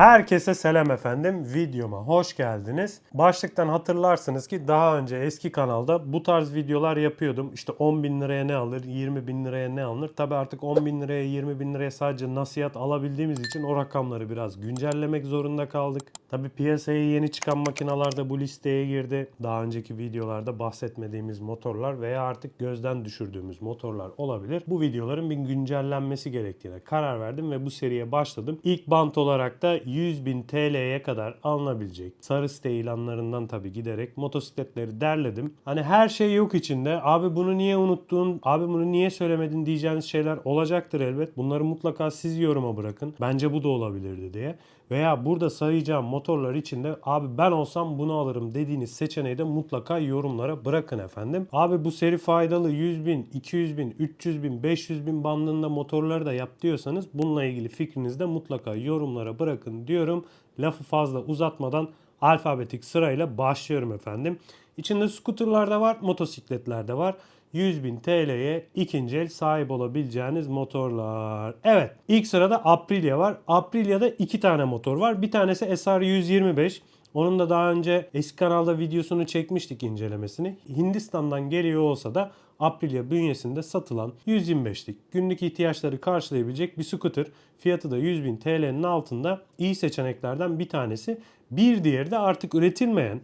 Herkese selam efendim. Videoma hoş geldiniz. Başlıktan hatırlarsınız ki daha önce eski kanalda bu tarz videolar yapıyordum. İşte 10 bin liraya ne alır, 20 bin liraya ne alınır. Tabi artık 10 bin liraya, 20 bin liraya sadece nasihat alabildiğimiz için o rakamları biraz güncellemek zorunda kaldık. Tabi piyasaya yeni çıkan makinalar da bu listeye girdi. Daha önceki videolarda bahsetmediğimiz motorlar veya artık gözden düşürdüğümüz motorlar olabilir. Bu videoların bir güncellenmesi gerektiğine karar verdim ve bu seriye başladım. İlk bant olarak da 100 bin TL'ye kadar alınabilecek sarı site ilanlarından tabii giderek motosikletleri derledim. Hani her şey yok içinde. Abi bunu niye unuttun? Abi bunu niye söylemedin diyeceğiniz şeyler olacaktır elbet. Bunları mutlaka siz yoruma bırakın. Bence bu da olabilirdi diye. Veya burada sayacağım motorlar içinde abi ben olsam bunu alırım dediğiniz seçeneği de mutlaka yorumlara bırakın efendim. Abi bu seri faydalı 100 bin, 200 bin, 300 bin, 500 bin bandında motorları da yap diyorsanız bununla ilgili fikrinizi de mutlaka yorumlara bırakın diyorum. Lafı fazla uzatmadan alfabetik sırayla başlıyorum efendim. İçinde scooterlar da var, motosikletler de var. 100 bin TL'ye ikinci el sahip olabileceğiniz motorlar. Evet ilk sırada Aprilia var. Aprilia'da iki tane motor var. Bir tanesi SR125. Onun da daha önce eski kanalda videosunu çekmiştik incelemesini. Hindistan'dan geliyor olsa da Aprilia bünyesinde satılan 125'lik günlük ihtiyaçları karşılayabilecek bir scooter. Fiyatı da 100 bin TL'nin altında iyi seçeneklerden bir tanesi. Bir diğeri de artık üretilmeyen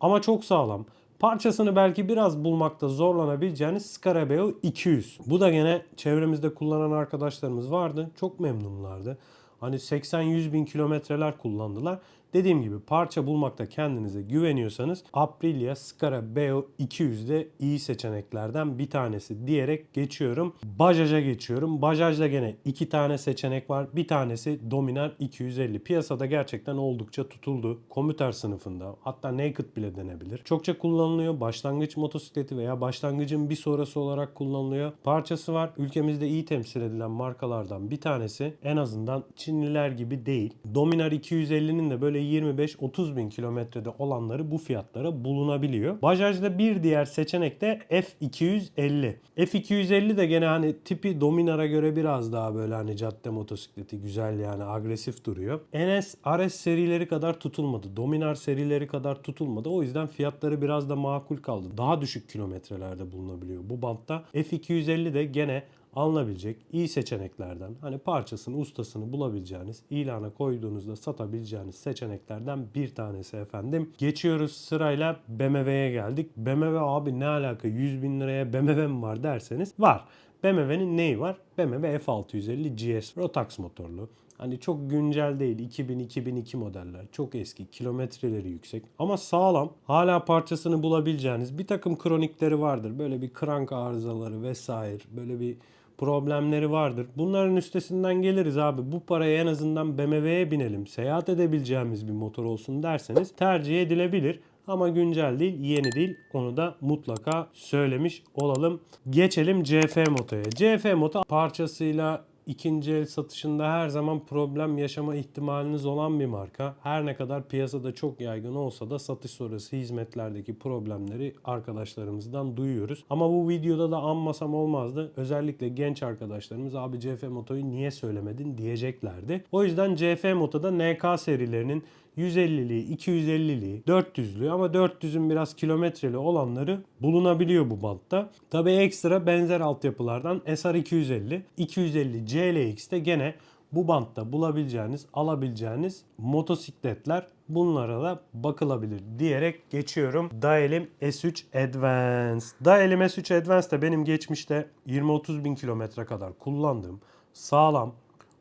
ama çok sağlam. Parçasını belki biraz bulmakta zorlanabileceğiniz Scarabeo 200. Bu da gene çevremizde kullanan arkadaşlarımız vardı. Çok memnunlardı. Hani 80-100 bin kilometreler kullandılar. Dediğim gibi parça bulmakta kendinize güveniyorsanız Aprilia Scarabeo 200 de iyi seçeneklerden bir tanesi diyerek geçiyorum. Bajaj'a geçiyorum. Bajaj'da gene iki tane seçenek var. Bir tanesi Dominar 250. Piyasada gerçekten oldukça tutuldu. Komüter sınıfında hatta naked bile denebilir. Çokça kullanılıyor. Başlangıç motosikleti veya başlangıcın bir sonrası olarak kullanılıyor. Parçası var. Ülkemizde iyi temsil edilen markalardan bir tanesi. En azından Çinliler gibi değil. Dominar 250'nin de böyle 25-30 bin kilometrede olanları bu fiyatlara bulunabiliyor. Bajaj'da bir diğer seçenek de F250. F250 de gene hani tipi Dominar'a göre biraz daha böyle hani cadde motosikleti güzel yani agresif duruyor. NS RS serileri kadar tutulmadı. Dominar serileri kadar tutulmadı. O yüzden fiyatları biraz da makul kaldı. Daha düşük kilometrelerde bulunabiliyor. Bu bantta F250 de gene alınabilecek iyi seçeneklerden hani parçasını ustasını bulabileceğiniz ilana koyduğunuzda satabileceğiniz seçeneklerden bir tanesi efendim. Geçiyoruz sırayla BMW'ye geldik. BMW abi ne alaka 100 bin liraya BMW mi var derseniz var. BMW'nin neyi var? BMW F650 GS Rotax motorlu. Hani çok güncel değil. 2000-2002 modeller. Çok eski. Kilometreleri yüksek. Ama sağlam. Hala parçasını bulabileceğiniz bir takım kronikleri vardır. Böyle bir krank arızaları vesaire. Böyle bir problemleri vardır. Bunların üstesinden geliriz abi. Bu paraya en azından BMW'ye binelim. Seyahat edebileceğimiz bir motor olsun derseniz tercih edilebilir. Ama güncel değil, yeni değil. Onu da mutlaka söylemiş olalım. Geçelim CF Moto'ya. CF Moto parçasıyla ikinci el satışında her zaman problem yaşama ihtimaliniz olan bir marka. Her ne kadar piyasada çok yaygın olsa da satış sonrası hizmetlerdeki problemleri arkadaşlarımızdan duyuyoruz. Ama bu videoda da anmasam olmazdı. Özellikle genç arkadaşlarımız abi CF Moto'yu niye söylemedin diyeceklerdi. O yüzden CF Moto'da NK serilerinin 150'liği, 250'liği, 400'lüğü ama 400'ün biraz kilometreli olanları bulunabiliyor bu bantta. Tabi ekstra benzer altyapılardan SR250, 250 CLX'te gene bu bantta bulabileceğiniz, alabileceğiniz motosikletler bunlara da bakılabilir diyerek geçiyorum. Daelim S3 Advance. Daelim S3 Advance de benim geçmişte 20-30 bin kilometre kadar kullandığım sağlam,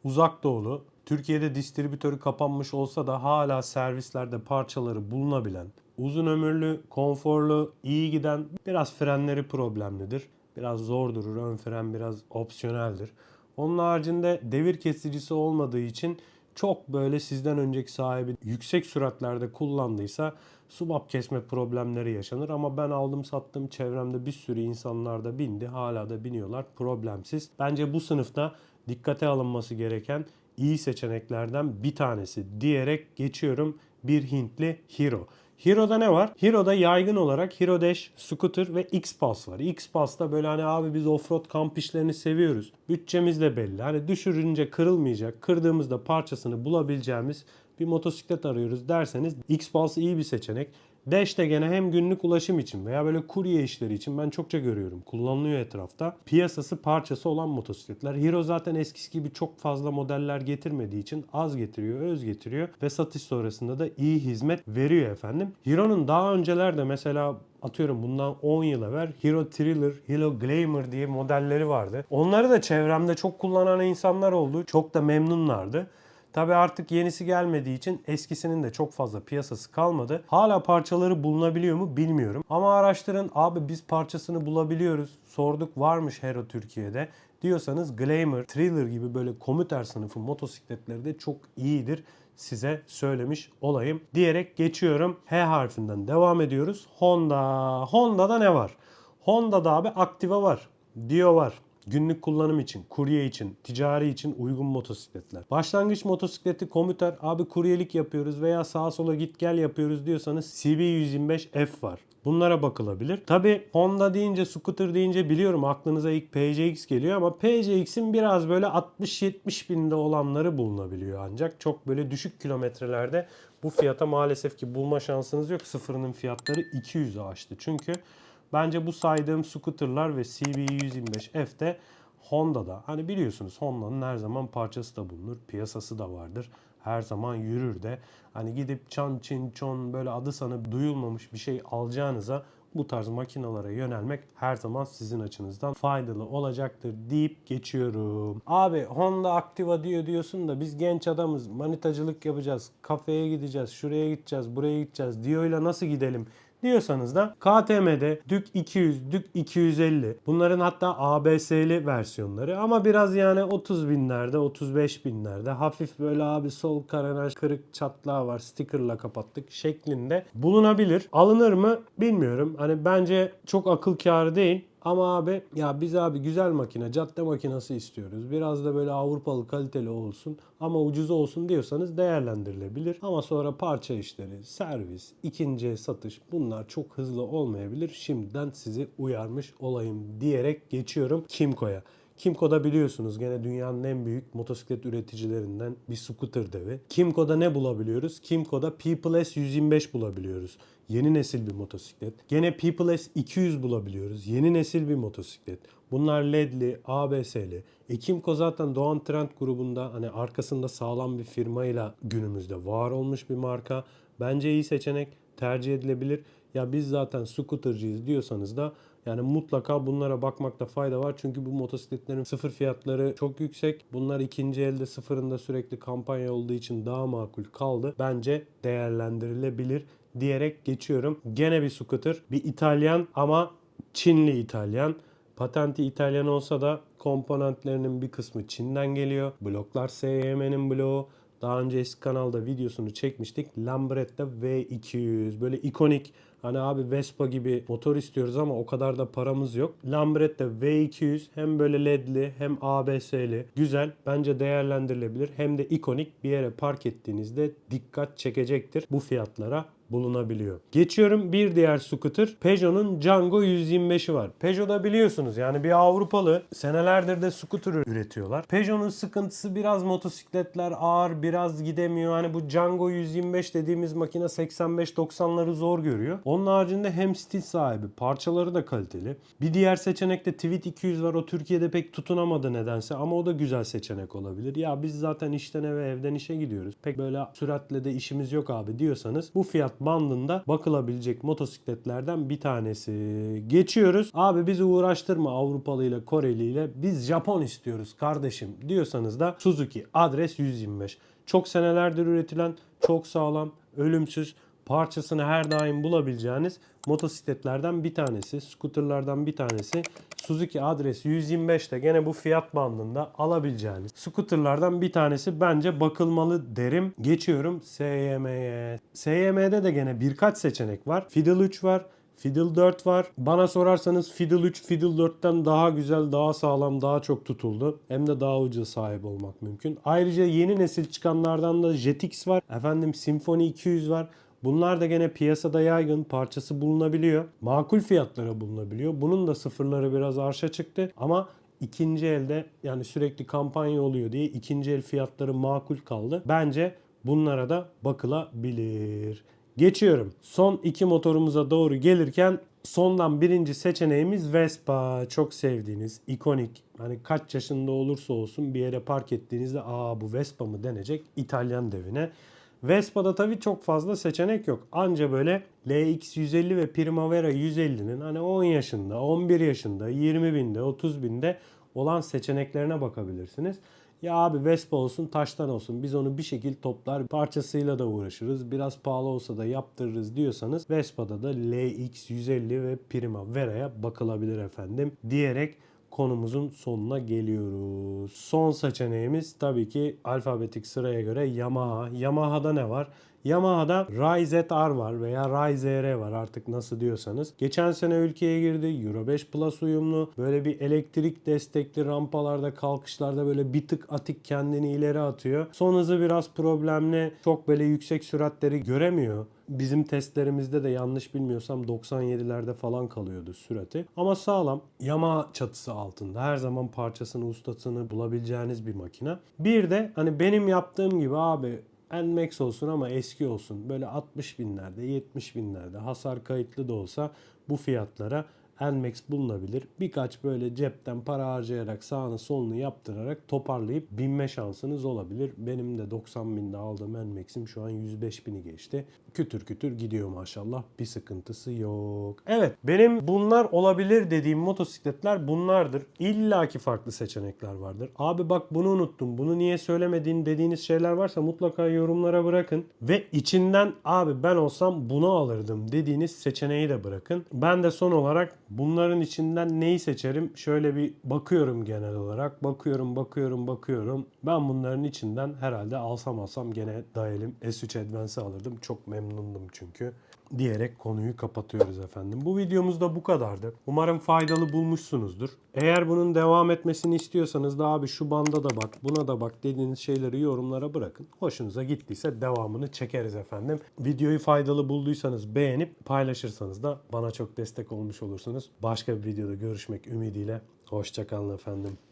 uzak doğulu Türkiye'de distribütörü kapanmış olsa da hala servislerde parçaları bulunabilen, uzun ömürlü, konforlu, iyi giden, biraz frenleri problemlidir. Biraz zor durur, ön fren biraz opsiyoneldir. Onun haricinde devir kesicisi olmadığı için çok böyle sizden önceki sahibi yüksek süratlerde kullandıysa subap kesme problemleri yaşanır ama ben aldım sattım çevremde bir sürü insanlar da bindi hala da biniyorlar problemsiz. Bence bu sınıfta dikkate alınması gereken iyi seçeneklerden bir tanesi diyerek geçiyorum bir Hintli Hero. Hero'da ne var? Hero'da yaygın olarak Hero Dash, Scooter ve X-Pulse var. X-Pulse'da böyle hani abi biz offroad kamp işlerini seviyoruz. Bütçemiz de belli. Hani düşürünce kırılmayacak, kırdığımızda parçasını bulabileceğimiz bir motosiklet arıyoruz derseniz X-Pulse iyi bir seçenek. Dash gene hem günlük ulaşım için veya böyle kurye işleri için ben çokça görüyorum. Kullanılıyor etrafta. Piyasası parçası olan motosikletler. Hero zaten eskisi gibi çok fazla modeller getirmediği için az getiriyor, öz getiriyor ve satış sonrasında da iyi hizmet veriyor efendim. Hero'nun daha öncelerde mesela atıyorum bundan 10 yıl evvel Hero Thriller, Hero Glamour diye modelleri vardı. Onları da çevremde çok kullanan insanlar oldu. Çok da memnunlardı. Tabi artık yenisi gelmediği için eskisinin de çok fazla piyasası kalmadı. Hala parçaları bulunabiliyor mu bilmiyorum. Ama araştırın abi biz parçasını bulabiliyoruz. Sorduk varmış Hero Türkiye'de diyorsanız Glamour, Thriller gibi böyle komüter sınıfı motosikletleri de çok iyidir size söylemiş olayım diyerek geçiyorum. H harfinden devam ediyoruz. Honda. Honda'da ne var? Honda'da abi Activa var. Dio var. Günlük kullanım için, kurye için, ticari için uygun motosikletler. Başlangıç motosikleti komüter, abi kuryelik yapıyoruz veya sağa sola git gel yapıyoruz diyorsanız CB125F var. Bunlara bakılabilir. Tabi Honda deyince, scooter deyince biliyorum aklınıza ilk PCX geliyor ama PCX'in biraz böyle 60-70 binde olanları bulunabiliyor ancak çok böyle düşük kilometrelerde bu fiyata maalesef ki bulma şansınız yok. Sıfırının fiyatları 200'ü aştı. Çünkü bence bu saydığım scooterlar ve CB125F de Honda'da. Hani biliyorsunuz Honda'nın her zaman parçası da bulunur. Piyasası da vardır. Her zaman yürür de. Hani gidip çan çin çon böyle adı sanı duyulmamış bir şey alacağınıza bu tarz makinalara yönelmek her zaman sizin açınızdan faydalı olacaktır deyip geçiyorum. Abi Honda Activa diyor diyorsun da biz genç adamız manitacılık yapacağız. Kafeye gideceğiz, şuraya gideceğiz, buraya gideceğiz. Dio'yla nasıl gidelim? Diyorsanız da KTM'de Dük 200, Dük 250 bunların hatta ABS'li versiyonları ama biraz yani 30 binlerde 35 binlerde hafif böyle abi sol karenaj kırık çatlağı var stickerla kapattık şeklinde bulunabilir. Alınır mı bilmiyorum. Hani bence çok akıl kârı değil. Ama abi ya biz abi güzel makine, cadde makinesi istiyoruz. Biraz da böyle Avrupalı kaliteli olsun ama ucuz olsun diyorsanız değerlendirilebilir. Ama sonra parça işleri, servis, ikinci satış bunlar çok hızlı olmayabilir. Şimdiden sizi uyarmış olayım diyerek geçiyorum Kimco'ya. Kimco'da biliyorsunuz gene dünyanın en büyük motosiklet üreticilerinden bir scooter devi. Kimco'da ne bulabiliyoruz? Kimco'da People S125 bulabiliyoruz. Yeni nesil bir motosiklet. Gene People S200 bulabiliyoruz. Yeni nesil bir motosiklet. Bunlar LED'li, ABS'li. E Kimco zaten Doğan Trend grubunda hani arkasında sağlam bir firmayla günümüzde var olmuş bir marka. Bence iyi seçenek tercih edilebilir. Ya biz zaten scootercıyız diyorsanız da yani mutlaka bunlara bakmakta fayda var. Çünkü bu motosikletlerin sıfır fiyatları çok yüksek. Bunlar ikinci elde sıfırında sürekli kampanya olduğu için daha makul kaldı. Bence değerlendirilebilir diyerek geçiyorum. Gene bir scooter. Bir İtalyan ama Çinli İtalyan. Patenti İtalyan olsa da komponentlerinin bir kısmı Çin'den geliyor. Bloklar SYM'nin bloğu. Daha önce eski kanalda videosunu çekmiştik. Lambretta V200 böyle ikonik hani abi Vespa gibi motor istiyoruz ama o kadar da paramız yok. Lambretta V200 hem böyle ledli hem ABS'li güzel bence değerlendirilebilir. Hem de ikonik bir yere park ettiğinizde dikkat çekecektir bu fiyatlara bulunabiliyor. Geçiyorum bir diğer scooter. Peugeot'un Django 125'i var. Peugeot'da biliyorsunuz yani bir Avrupalı senelerdir de scooter üretiyorlar. Peugeot'un sıkıntısı biraz motosikletler ağır, biraz gidemiyor. Hani bu Django 125 dediğimiz makine 85-90'ları zor görüyor. Onun haricinde hem stil sahibi, parçaları da kaliteli. Bir diğer seçenek de Tweet 200 var. O Türkiye'de pek tutunamadı nedense ama o da güzel seçenek olabilir. Ya biz zaten işten eve, evden işe gidiyoruz. Pek böyle süratle de işimiz yok abi diyorsanız bu fiyat bandında bakılabilecek motosikletlerden bir tanesi. Geçiyoruz. Abi bizi uğraştırma Avrupalı ile Koreli ile biz Japon istiyoruz kardeşim diyorsanız da Suzuki adres 125. Çok senelerdir üretilen çok sağlam, ölümsüz parçasını her daim bulabileceğiniz motosikletlerden bir tanesi, scooterlardan bir tanesi. Suzuki adres 125 de gene bu fiyat bandında alabileceğiniz scooterlardan bir tanesi bence bakılmalı derim. Geçiyorum SYM'ye. SYM'de de gene birkaç seçenek var. Fiddle 3 var. Fiddle 4 var. Bana sorarsanız Fiddle 3 Fiddle 4'ten daha güzel, daha sağlam, daha çok tutuldu. Hem de daha ucuza sahip olmak mümkün. Ayrıca yeni nesil çıkanlardan da Jetix var. Efendim Symphony 200 var. Bunlar da gene piyasada yaygın parçası bulunabiliyor. Makul fiyatlara bulunabiliyor. Bunun da sıfırları biraz arşa çıktı ama ikinci elde yani sürekli kampanya oluyor diye ikinci el fiyatları makul kaldı. Bence bunlara da bakılabilir. Geçiyorum. Son iki motorumuza doğru gelirken sondan birinci seçeneğimiz Vespa. Çok sevdiğiniz, ikonik. Hani kaç yaşında olursa olsun bir yere park ettiğinizde aa bu Vespa mı denecek İtalyan devine. Vespa'da tabii çok fazla seçenek yok. Anca böyle LX150 ve Primavera 150'nin hani 10 yaşında, 11 yaşında, 20 binde, 30 binde olan seçeneklerine bakabilirsiniz. Ya abi Vespa olsun taştan olsun biz onu bir şekil toplar parçasıyla da uğraşırız. Biraz pahalı olsa da yaptırırız diyorsanız Vespa'da da LX150 ve Primavera'ya bakılabilir efendim diyerek konumuzun sonuna geliyoruz. Son seçeneğimiz tabii ki alfabetik sıraya göre Yamaha. Yamaha'da ne var? Yamaha'da Rise R var veya Rise R var artık nasıl diyorsanız. Geçen sene ülkeye girdi. Euro 5 Plus uyumlu. Böyle bir elektrik destekli rampalarda kalkışlarda böyle bir tık atik kendini ileri atıyor. Son hızı biraz problemli. Çok böyle yüksek süratleri göremiyor. Bizim testlerimizde de yanlış bilmiyorsam 97'lerde falan kalıyordu sürati. Ama sağlam. Yamaha çatısı altında. Her zaman parçasını, ustasını bulabileceğiniz bir makine. Bir de hani benim yaptığım gibi abi NMAX olsun ama eski olsun. Böyle 60 binlerde, 70 binlerde hasar kayıtlı da olsa bu fiyatlara NMAX bulunabilir. Birkaç böyle cepten para harcayarak sağını solunu yaptırarak toparlayıp binme şansınız olabilir. Benim de 90 binde aldığım NMAX'im şu an 105 bini geçti. Kütür kütür gidiyor maşallah. Bir sıkıntısı yok. Evet benim bunlar olabilir dediğim motosikletler bunlardır. İlla ki farklı seçenekler vardır. Abi bak bunu unuttum. Bunu niye söylemediğin dediğiniz şeyler varsa mutlaka yorumlara bırakın. Ve içinden abi ben olsam bunu alırdım dediğiniz seçeneği de bırakın. Ben de son olarak bunların içinden neyi seçerim? Şöyle bir bakıyorum genel olarak. Bakıyorum, bakıyorum, bakıyorum. Ben bunların içinden herhalde alsam alsam gene Dael'im S3 Advance'ı alırdım. Çok memnundum çünkü. Diyerek konuyu kapatıyoruz efendim. Bu videomuz da bu kadardı. Umarım faydalı bulmuşsunuzdur. Eğer bunun devam etmesini istiyorsanız da abi şu banda da bak, buna da bak dediğiniz şeyleri yorumlara bırakın. Hoşunuza gittiyse devamını çekeriz efendim. Videoyu faydalı bulduysanız beğenip paylaşırsanız da bana çok destek olmuş olursunuz. Başka bir videoda görüşmek ümidiyle. Hoşçakalın efendim.